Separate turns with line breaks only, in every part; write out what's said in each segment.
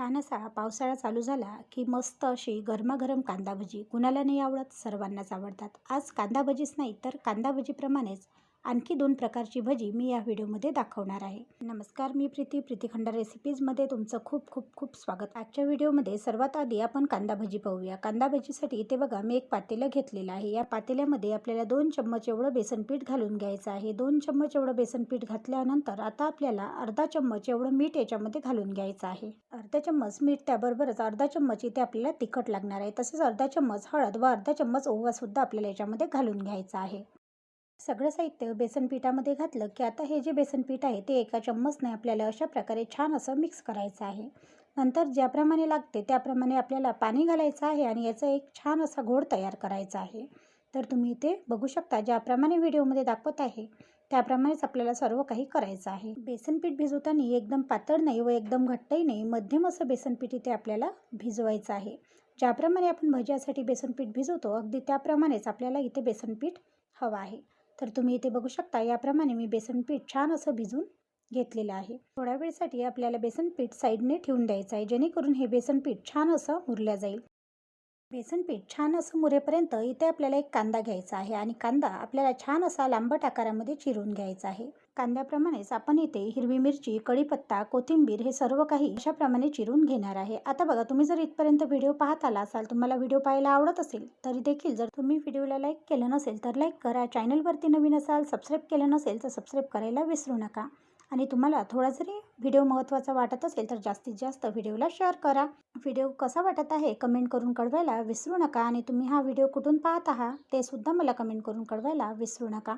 छान असा पावसाळा चालू झाला की मस्त अशी गरमागरम कांदा भजी कुणाला नाही आवडत सर्वांनाच आवडतात. आज कांदा भजीच नाही तर कांदा भजीप्रमाणेच आणखी दोन प्रकारची भजी मी या व्हिडिओमध्ये दाखवणार आहे. नमस्कार मी प्रीती. प्रीतीखंडा रेसिपीजमध्ये तुमचं खूप खूप खूप स्वागत. आजच्या व्हिडिओमध्ये सर्वात आधी आपण कांदा भजी पाहूया. कांदा भजीसाठी इथे बघा मी एक पातेलं घेतलेलं आहे. या पातेल्यामध्ये आपल्याला दोन चम्मच एवढं बेसनपीठ घालून घ्यायचं आहे. दोन चम्मच एवढं बेसनपीठ घातल्यानंतर आता आपल्याला अर्धा चम्मच एवढं मीठ याच्यामध्ये घालून घ्यायचं आहे. अर्धा चम्मच मीठ त्याबरोबरच अर्धा चम्मच इथे आपल्याला तिखट लागणार आहे. तसेच अर्धा चम्मच हळद व अर्धा चम्मच ओवासुद्धा आपल्याला याच्यामध्ये घालून घ्यायचं आहे. सगळं साहित्य बेसन पिठामध्ये घातलं की आता हे जे बेसन पीठ आहे ते एका चम्मचने आपल्याला अशा प्रकारे छान असं मिक्स करायचं आहे. नंतर ज्याप्रमाणे लागते त्याप्रमाणे आपल्याला पाणी घालायचं आहे आणि याचा एक छान असा घोड तयार करायचा आहे. तर तुम्ही इथे बघू शकता ज्याप्रमाणे व्हिडिओमध्ये दाखवत आहे त्याप्रमाणेच आपल्याला सर्व काही करायचं आहे. बेसनपीठ भिजवताना एकदम पातळ नाही व एकदम घट्टही नाही मध्यम असं बेसनपीठ इथे आपल्याला भिजवायचं आहे. ज्याप्रमाणे आपण भज्यासाठी बेसनपीठ भिजवतो अगदी त्याप्रमाणेच आपल्याला इथे बेसनपीठ हवं आहे. तर तुम्ही इथे बघू शकता याप्रमाणे मी बेसन पीठ छान असं भिजून घेतलेलं आहे. थोड्या वेळसाठी आपल्याला बेसन पीठ साईडने ठेवून द्यायचं आहे जेणेकरून हे बेसन पीठ छान असं मुरल्या जाईल. बेसन पीठ छान असं मुरेपर्यंत इथे आपल्याला एक कांदा घ्यायचा आहे आणि कांदा आपल्याला छान असा लांबट आकारामध्ये चिरून घ्यायचा आहे. कांद्याप्रमाणेच आपण इथे हिरवी मिरची कढीपत्ता कोथिंबीर हे सर्व काही अशाप्रमाणे चिरून घेणार आहे. आता बघा तुम्ही जर इथपर्यंत व्हिडिओ पाहत आला असाल तुम्हाला व्हिडिओ पाहायला आवडत असेल तरी देखील जर तुम्ही व्हिडिओला लाईक केलं नसेल तर लाईक करा. चॅनलवरती नवीन असाल सबस्क्राईब केलं नसेल तर सबस्क्राईब करायला विसरू नका. आणि तुम्हाला थोडा जरी व्हिडिओ महत्त्वाचा वाटत असेल तर जास्तीत जास्त व्हिडिओला शेअर करा. व्हिडिओ कसा वाटत आहे कमेंट करून कळवायला विसरू नका. आणि तुम्ही हा व्हिडिओ कुठून पाहत आहात ते सुद्धा मला कमेंट करून कळवायला विसरू नका.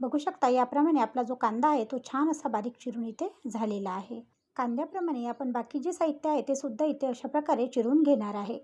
बघू शकता याप्रमाणे आपला जो कांदा आहे तो छान असा बारीक चिरून इथे झालेला आहे. कांद्याप्रमाणे आपण बाकी जे साहित्य आहे ते सुद्धा इथे अशा प्रकारे चिरून घेणार आहे.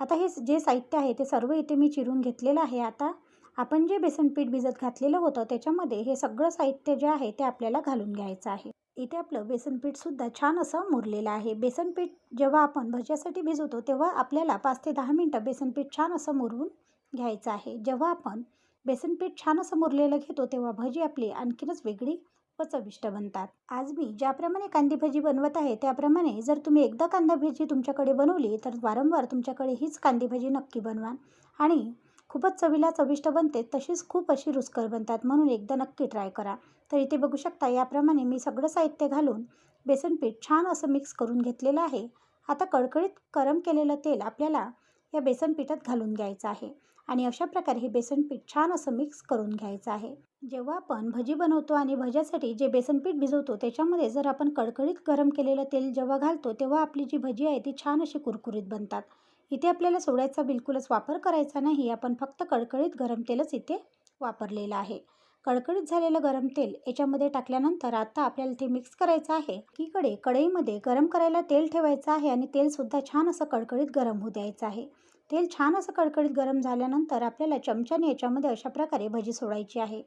आता हे जे साहित्य आहे ते सर्व इथे मी चिरून घेतलेलं आहे. आता आपण जे बेसनपीठ भिजत घातलेलं होतं त्याच्यामध्ये हे सगळं साहित्य जे आहे ते आपल्याला घालून घ्यायचं आहे. इथे आपलं बेसनपीठसुद्धा छान असं मुरलेलं आहे. बेसनपीठ जेव्हा आपण भज्यासाठी भिजवतो तेव्हा आपल्याला पाच ते दहा मिनटं बेसनपीठ छान असं मुरवून घ्यायचं आहे. जेव्हा आपण बेसन पीठ छान असं मुरलेलं घेतो तेव्हा भजी आपली आणखीनच वेगळी व चविष्ट बनतात. आज मी ज्याप्रमाणे कांदी भजी बनवत आहे त्याप्रमाणे जर तुम्ही एकदा कांदा भजी तुमच्याकडे बनवली तर वारंवार तुमच्याकडे हीच कांदी भजी नक्की बनवा आणि खूपच चवीला चविष्ट बनते तशीच खूप अशी रुचकर बनतात म्हणून एकदा नक्की ट्राय करा. तर इथे बघू शकता याप्रमाणे मी सगळं साहित्य घालून बेसन पीठ छान असं मिक्स करून घेतलेलं आहे. आता कडकडीत गरम केलेलं तेल आपल्याला या बेसन पिठात घालून घ्यायचं आहे. आणि अशा प्रकारे हे बेसन पीठ छान असं मिक्स करून घ्यायचं आहे. जेव्हा आपण भजी बनवतो आणि भज्यासाठी जे बेसन पीठ भिजवतो त्याच्यामध्ये जर आपण कडकडीत गरम केलेलं तेल जेव्हा घालतो तेव्हा आपली जी भजी आहे ती छान अशी कुरकुरीत बनतात. इथे आपल्याला सोड्याचा बिलकुलच वापर करायचा नाही आपण फक्त कडकडीत गरम तेलच इथे वापरलेलं आहे. कडकडीत झालेलं गरम तेल याच्यामध्ये टाकल्यानंतर आता आपल्याला ते मिक्स करायचं आहे. एकीकडे कढईमध्ये गरम करायला तेल ठेवायचं आहे आणि तेलसुद्धा छान असं कडकडीत गरम होऊ द्यायचं आहे. तेल छान असं कडकडीत गरम झाल्यानंतर आपल्याला चमच्याने याच्यामध्ये अशा प्रकारे भजी सोडायची आहे.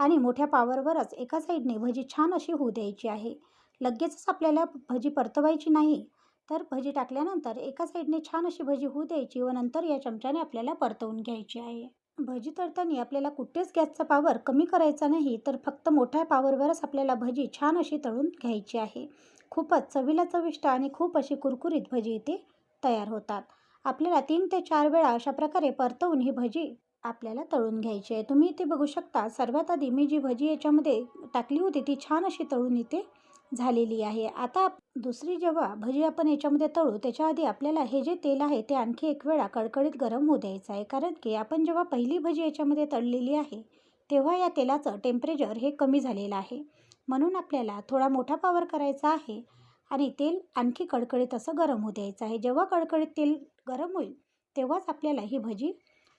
आणि मोठ्या पावरवरच एका साईडने भजी छान अशी होऊ द्यायची आहे. लगेचच आपल्याला भजी परतवायची नाही. तर भजी टाकल्यानंतर एका साईडने छान अशी भजी होऊ द्यायची व नंतर या चमच्याने आपल्याला परतवून घ्यायची आहे. भजी तळताना आपल्याला कुठेच गॅसचा पावर कमी करायचा नाही तर फक्त मोठ्या पावरवरच आपल्याला भजी छान अशी तळून घ्यायची आहे. खूपच चवीला चविष्ट आणि खूप अशी कुरकुरीत भजी इथे तयार होतात. आपल्याला तीन ते चार वेळा अशा प्रकारे परतवून ही भजी आपल्याला तळून घ्यायची आहे. तुम्ही इथे बघू शकता सर्वात आधी मी जी भजी याच्यामध्ये टाकली होती ती छान अशी तळून इथे झालेली आहे. आता दुसरी जेव्हा भजी आपण याच्यामध्ये तळू त्याच्या आधी आपल्याला हे जे तेल आहे ते आणखी एक वेळा कडकडीत गरम होऊ द्यायचं आहे. कारण की आपण जेव्हा पहिली भजी याच्यामध्ये तळलेली आहे तेव्हा या तेलाचं टेम्परेचर हे कमी झालेलं आहे. म्हणून आपल्याला थोडा मोठा पावर करायचा आहे आणि तेल आणखी कडकडीत असं गरम होऊ द्यायचं आहे. जेव्हा कडकडीत तेल गरम होईल तेव्हाच आपल्याला ही भजी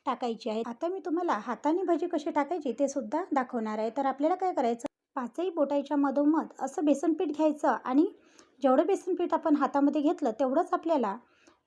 टाकायची आहे. आता मी तुम्हाला हाताने भजी कशी टाकायची ते सुद्धा दाखवणार आहे. तर आपल्याला काय करायचं पाचही बोटायच्या मधोमध असं बेसनपीठ घ्यायचं आणि जेवढं बेसनपीठ आपण हातामध्ये घेतलं तेवढंच आपल्याला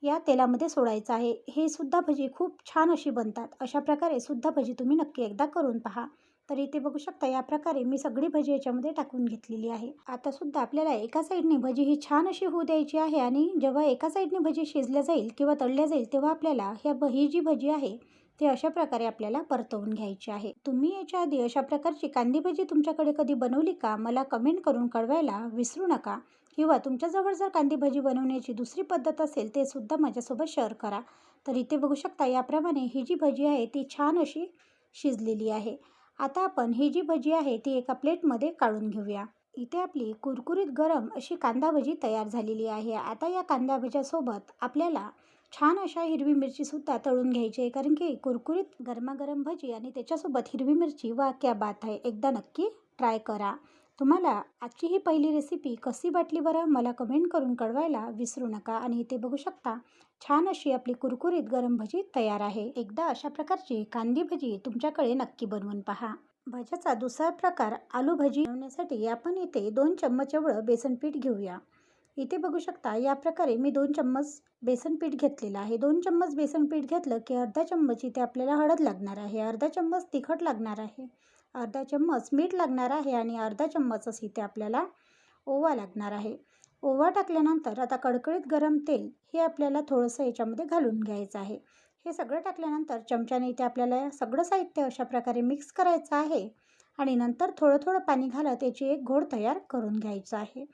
या तेलामध्ये सोडायचं आहे. हे सुद्धा भजी खूप छान अशी बनतात. अशा प्रकारे सुद्धा भजी तुम्ही नक्की एकदा करून पहा. तर इथे बघू शकता या प्रकारे मी सगळी भजी याच्यामध्ये टाकून घेतलेली आहे. आता सुद्धा आपल्याला एका साईडने भजी ही छान अशी होऊ द्यायची आहे आणि जेव्हा एका साईडने भजी शिजल्या जाईल किंवा तळल्या जाईल तेव्हा आपल्याला ह्या ही जी भजी आहे ते अशा प्रकारे आपल्याला परतवून घ्यायचे आहे. तुम्ही याच्या आधी अशा प्रकारची कांदी भजी तुमच्याकडे कधी बनवली का? मला कमेंट करून कळवायला विसरू नका. किंवा तुमच्याजवळ जर कांदी भजी बनवण्याची दुसरी पद्धत असेल ते सुद्धा माझ्यासोबत शेअर करा. तर इथे बघू शकता याप्रमाणे ही जी भजी आहे ती छान अशी शिजलेली आहे. आता आपण ही जी भजी आहे ती एका प्लेटमध्ये काढून घेऊया. इथे आपली कुरकुरीत गरम अशी कांदा भजी तयार झालेली आहे. आता या कांदा भज्यासोबत आपल्याला छान अशा हिरवी मिरचीसुद्धा तळून घ्यायची आहे. कारण की कुरकुरीत गरमागरम भजी आणि त्याच्यासोबत हिरवी मिरची वा क्या बात आहे एकदा नक्की ट्राय करा. तुम्हाला आजची ही पहिली रेसिपी कशी वाटली बरं मला कमेंट करून कळवायला विसरू नका आणि इथे बघू शकता छान अशी आपली कुरकुरीत गरम भजी तयार आहे. एकदा अशा प्रकारची कांदी भजी तुमच्याकडे नक्की बनवून पहा. भज्याचा दुसरा प्रकार आलू भजी बनवण्यासाठी आपण इथे दोन चम्मच एवढं बेसन पीठ घेऊया. इथे बघू शकता या प्रकारे मी दोन चम्मच बेसन पीठ घेतलेलं आहे. दोन चम्मच बेसन पीठ घेतलं की अर्धा चम्मच इथे आपल्याला हळद लागणार आहे. अर्धा चम्मच तिखट लागणार आहे. अर्धा चम्मच मीठ लागणार आहे आणि अर्धा चम्मचच इथे आपल्याला ओवा लागणार आहे. ओवा टाकल्यानंतर आता कडकडीत गरम तेल हे आपल्याला थोडंसं याच्यामध्ये घालून घ्यायचं आहे. हे सगळं टाकल्यानंतर चमच्याने इथे आपल्याला सगळं साहित्य अशा प्रकारे मिक्स करायचं आहे आणि नंतर थोडं थोडं पाणी घालत याची एक घोड तयार करून घ्यायचं आहे.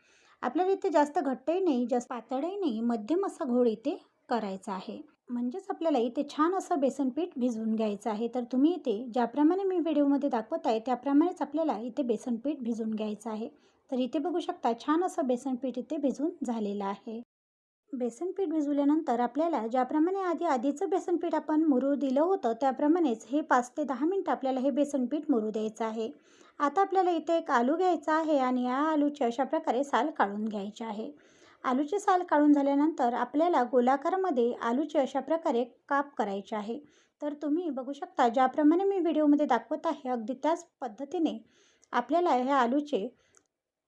आपल्याला इथे जास्त घट्टही नाही जास्त पातळही नाही मध्यम असा घोड इथे करायचा आहे. म्हणजेच आपल्याला इथे छान असं बेसन पीठ भिजवून घ्यायचं आहे. तर तुम्ही इथे ज्याप्रमाणे मी व्हिडिओमध्ये दाखवत आहे त्याप्रमाणेच आपल्याला इथे बेसन पीठ भिजवून घ्यायचं आहे. तर इथे बघू शकता छान असं बेसन पीठ इथे भिजून झालेलं आहे. बेसन पीठ भिजवल्यानंतर आपल्याला ज्याप्रमाणे आधी आधीचं बेसन पीठ आपण मुरू दिलं होतं त्याप्रमाणेच हे पाच ते दहा मिनटं आपल्याला हे बेसन पीठ मुरू द्यायचं आहे. आता आपल्याला इथे एक आलू घ्यायचा आहे आणि या आलूचे अशा प्रकारे साल काढून घ्यायचे आहे. आलूचे साल काढून झाल्यानंतर आपल्याला गोलाकारमध्ये आलूचे अशा प्रकारे काप करायचे आहे. तर तुम्ही बघू शकता ज्याप्रमाणे मी व्हिडिओमध्ये दाखवत आहे अगदी त्याच पद्धतीने आपल्याला ह्या आलूचे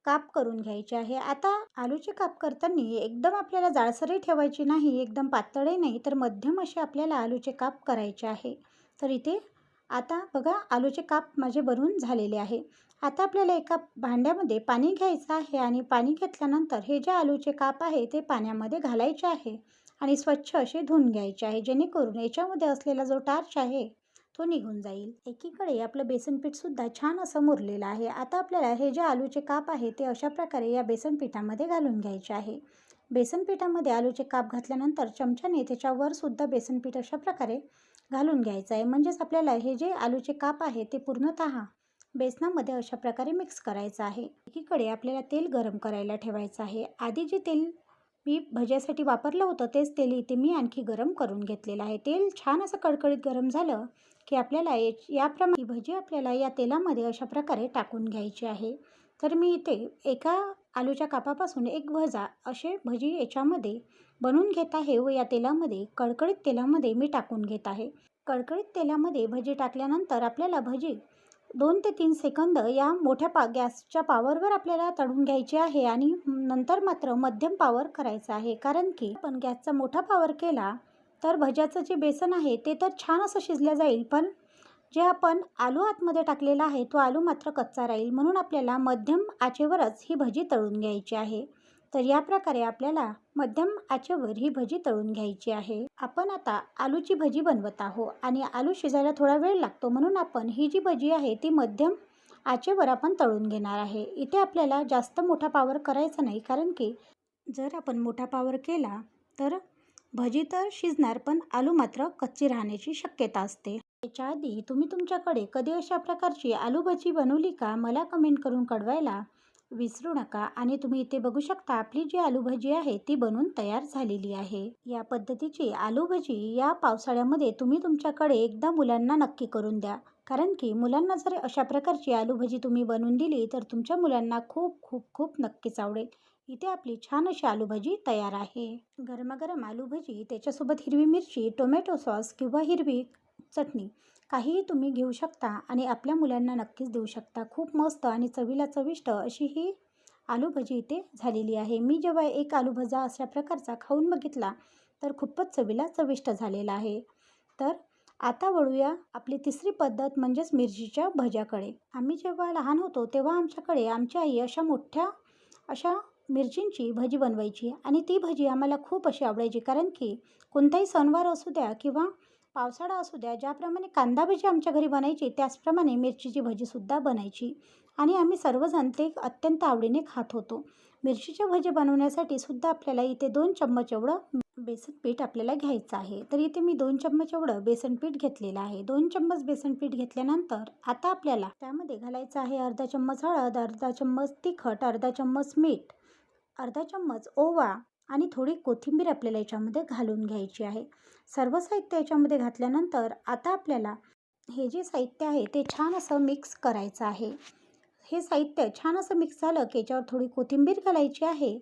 काप करून घ्यायचे आहे. आता आलूचे काप करताना एकदम आपल्याला जाळसरही ठेवायची नाही एकदम पातळही नाही तर मध्यम असे आपल्याला आलूचे काप करायचे आहे. तर इथे आता बघा आलूचे काप माझे बनवून झालेले आहे. आता आपल्याला एका भांड्यामध्ये पाणी घ्यायचं आहे आणि पाणी घेतल्यानंतर हे जे आलूचे काप आहे ते पाण्यामध्ये घालायचे आहे आणि स्वच्छ असे धुवून घ्यायचे आहे जेणेकरून याच्यामध्ये असलेला जो टार्च आहे तो निघून जाईल. एकीकडे आपलं बेसन पीठसुद्धा छान असं मुरलेलं आहे. आता आपल्याला हे जे आलूचे काप आहे ते अशा प्रकारे या बेसन पिठामध्ये घालून घ्यायचे आहे. बेसन पिठामध्ये आलूचे काप घातल्यानंतर चमच्याने त्याच्यावर सुद्धा बेसन पीठ अशा प्रकारे घालून घ्यायचं आहे म्हणजेच आपल्याला हे जे आलूचे काप आहे ते पूर्णतः बेसनामध्ये अशा प्रकारे मिक्स करायचं आहे. एकीकडे आपल्याला तेल गरम करायला ठेवायचं आहे. आधी जे तेल मी भज्यासाठी वापरलं होतं तेच तेल इथे मी आणखी गरम करून घेतलेलं आहे. तेल छान असं कडकडीत गरम झालं की आपल्याला याप्रमाणे भजी आपल्याला या तेलामध्ये अशा प्रकारे टाकून घ्यायची आहे. तर मी इथे एका आलूच्या कापापासून एक भजा असे भजी याच्यामध्ये बनवून घेत आहे व या तेलामध्ये कडकडीत तेलामध्ये मी टाकून घेत आहे. कडकडीत तेलामध्ये भजी टाकल्यानंतर आपल्याला भजी दोन ते तीन सेकंद या मोठ्या पा गॅसच्या पावरवर आपल्याला तळून घ्यायची आहे आणि नंतर मात्र मध्यम पावर करायचं आहे. कारण की आपण गॅसचा मोठा पावर केला तर भज्याचं जे बेसन आहे ते तर छान असं शिजलं जाईल. पण जे आपण आलू आतमध्ये टाकलेला आहे तो आलू मात्र कच्चा राहील. म्हणून आपल्याला मध्यम आचेवरच ही भजी तळून घ्यायची आहे. तर या प्रकारे आपल्याला मध्यम आचेवर ही भजी तळून घ्यायची आहे. आपण आता आलूची भजी बनवत आहोत आणि आलू शिजायला थोडा वेळ लागतो. म्हणून आपण ही जी भजी आहे ती मध्यम आचेवर आपण तळून घेणार आहे. इथे आपल्याला जास्त मोठा पावर करायचा नाही कारण की जर आपण मोठा पावर केला तर भजी तर शिजणार पण आलू मात्र कच्ची राहण्याची शक्यता असते. याच्या आधी तुम्ही तुमच्याकडे कधी अशा प्रकारची आलू भजी बनवली का? मला कमेंट करून कळवायला विसरू नका आणि तुम्ही इथे बघू शकता आपली जी आलू भजी आहे ती बनून तयार झालेली आहे. या पद्धतीची आलू भजी या पावसाळ्यामध्ये तुम्ही तुमच्याकडे एकदा मुलांना नक्की करून द्या. कारण की मुलांना जर अशा प्रकारची आलू भजी तुम्ही बनवून दिली तर तुमच्या मुलांना खूप खूप खूप नक्कीच आवडेल. इथे आपली छान अशी आलू भजी तयार आहे. गरमागरम आलू भजी त्याच्यासोबत हिरवी मिरची टोमॅटो सॉस किंवा हिरवी चटणी काहीही तुम्ही घेऊ शकता आणि आपल्या मुलांना नक्कीच देऊ शकता. खूप मस्त आणि चवीला चविष्ट अशी ही आलू भजी इथे झालेली आहे. मी जेव्हा एक आलू भजा अशा प्रकारचा खाऊन बघितला तर खूपच चवीला चविष्ट झालेला आहे. तर आता वळूया आपली तिसरी पद्धत म्हणजेच मिरचीच्या भज्याकडे. आम्ही जेव्हा लहान होतो तेव्हा आमच्याकडे आमची आई अशा मोठ्या अशा मिरचींची भजी बनवायची आणि ती भजी आम्हाला खूप अशी आवडायची. कारण की कोणताही सणवार असू द्या किंवा पावसाळा असू द्या ज्याप्रमाणे कांदा भजी आमच्या घरी बनायची त्याचप्रमाणे मिरचीची भजीसुद्धा बनायची. आणि आम्ही सर्वजण ते अत्यंत आवडीने खात होतो. मिरचीच्या भजी बनवण्यासाठी सुद्धा आपल्याला इथे दोन चम्मच एवढं बेसन पीठ आपल्याला घ्यायचं आहे. तर इथे मी दोन चम्मच एवढं बेसन पीठ घेतलेलं आहे. दोन चम्मच बेसन पीठ घेतल्यानंतर आता आपल्याला त्यामध्ये घालायचं आहे अर्धा चम्मच हळद अर्धा चम्मच तिखट अर्धा चम्मच मीठ अर्धा चम्मच ओवा आणि थोडी कोथिंबीर आपल्याला याच्यामध्ये घालून घ्यायची आहे. सर्व साहित्य याच्यामध्ये घातल्यानंतर आता आपल्याला हे जे साहित्य आहे ते छान असं मिक्स करायचं आहे. हे साहित्य छान असं मिक्स झालं की याच्यावर थोडी कोथिंबीर घालायची आहे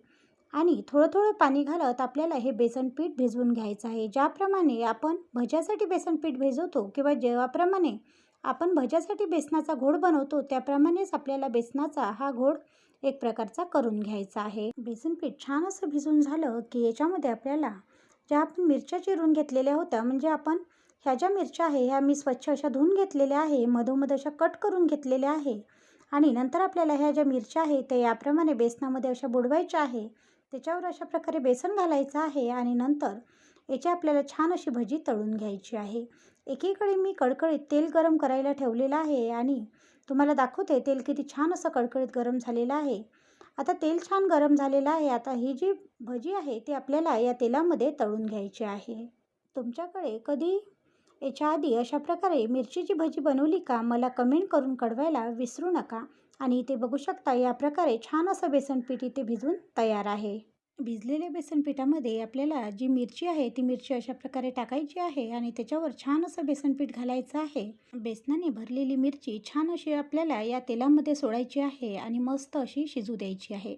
आणि थोडं थोडं पाणी घालत आपल्याला हे बेसन पीठ भिजवून घ्यायचं आहे. ज्याप्रमाणे आपण भज्यासाठी बेसन पीठ भिजवतो किंवा जेव्हाप्रमाणे आपण भज्यासाठी बेसनाचा घोड बनवतो त्याप्रमाणेच आपल्याला बेसनाचा हा घोड एक प्रकारचा करून घ्यायचा आहे. बेसन पीठ छान असं भिजून झालं की याच्यामध्ये आपल्याला ज्या आपण मिरच्या चिरून घेतलेल्या होत्या म्हणजे आपण ह्या ज्या मिरच्या आहे ह्या मी स्वच्छ अशा धुवून घेतलेल्या आहे मधोमध अशा कट करून घेतलेल्या आहे आणि नंतर आपल्याला ह्या ज्या मिरच्या आहे त्या याप्रमाणे बेसनामध्ये अशा बुडवायच्या आहे. त्याच्यावर अशा प्रकारे बेसन घालायचं आहे आणि नंतर याची आपल्याला छान अशी भजी तळून घ्यायची आहे. एकीकडे मी कडकडीत तेल गरम करायला ठेवलेलं आहे आणि तुम्हाला दाखवते तेल किती छान असं कडकडीत गरम झालेलं आहे. आता तेल छान गरम झालेलं आहे. आता ही जी भजी आहे ती आपल्याला या तेलामध्ये तळून घ्यायची आहे. तुमच्याकडे कधी याच्या आधी अशा प्रकारे मिरचीची भजी बनवली का? मला कमेंट करून कळवायला विसरू नका. आणि इथे बघू शकता या प्रकारे छान असं बेसन पीठ इथे भिजून तयार आहे. भिजलेल्या बेसन पिठामध्ये आपल्याला जी मिरची आहे ती मिरची अशा प्रकारे टाकायची आहे आणि त्याच्यावर छान असं बेसन पीठ घालायचं आहे. बेसनाने भरलेली मिरची छान अशी आपल्याला या तेलामध्ये सोडायची आहे आणि मस्त अशी शिजू द्यायची आहे.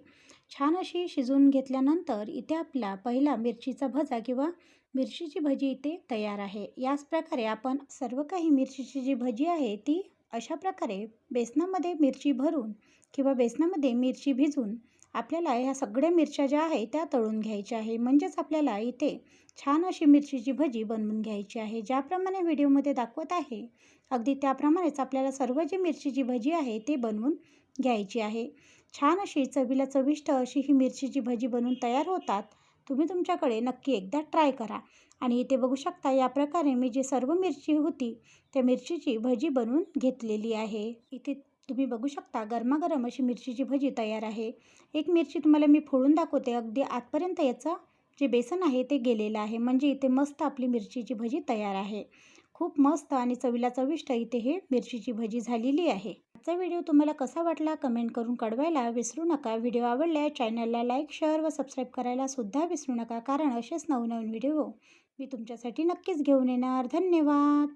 छान अशी शिजवून घेतल्यानंतर इथे आपला पहिला मिरचीचा भजा किंवा मिरचीची भजी इथे तयार आहे. याच प्रकारे आपण सर्व काही मिरचीची जी भजी आहे ती अशा प्रकारे बेसनामध्ये मिरची भरून किंवा बेसनामध्ये मिरची भिजून आपल्याला ह्या सगळ्या मिरच्या ज्या आहे त्या तळून घ्यायच्या आहे. म्हणजेच आपल्याला इथे छान अशी मिरचीची भजी बनवून घ्यायची आहे ज्याप्रमाणे व्हिडिओमध्ये दाखवत आहे. अगदी त्याप्रमाणेच आपल्याला सर्व जी मिरचीची भजी आहे ते बनवून घ्यायची आहे. छान अशी चवीला चविष्ट अशी ही मिरचीची भजी बनवून तयार होतात. तुम्ही तुमच्याकडे नक्की एकदा ट्राय करा. आणि इथे बघू शकता या प्रकारे मी जी सर्व मिरची होती त्या मिरचीची भजी बनवून घेतलेली आहे. इथे तुम्ही बघू शकता गरमागरम अशी मिरचीची भजी तयार आहे. एक मिरची तुम्हाला मी फोडून दाखवते. अगदी आतपर्यंत याचं जे बेसन आहे ते गेलेलं आहे. म्हणजे इथे मस्त आपली मिरचीची भजी तयार आहे. खूप मस्त आणि चवीला चविष्ट इथे हे मिरचीची भजी झालेली आहे. आजचा व्हिडिओ तुम्हाला कसा वाटला कमेंट करून कळवायला विसरू नका. व्हिडिओ आवडल्या चॅनलला लाईक शेअर व सबस्क्राईब करायला सुद्धा विसरू नका. कारण असेच नवनवीन व्हिडिओ मी तुमच्यासाठी नक्कीच घेऊन येणार. धन्यवाद!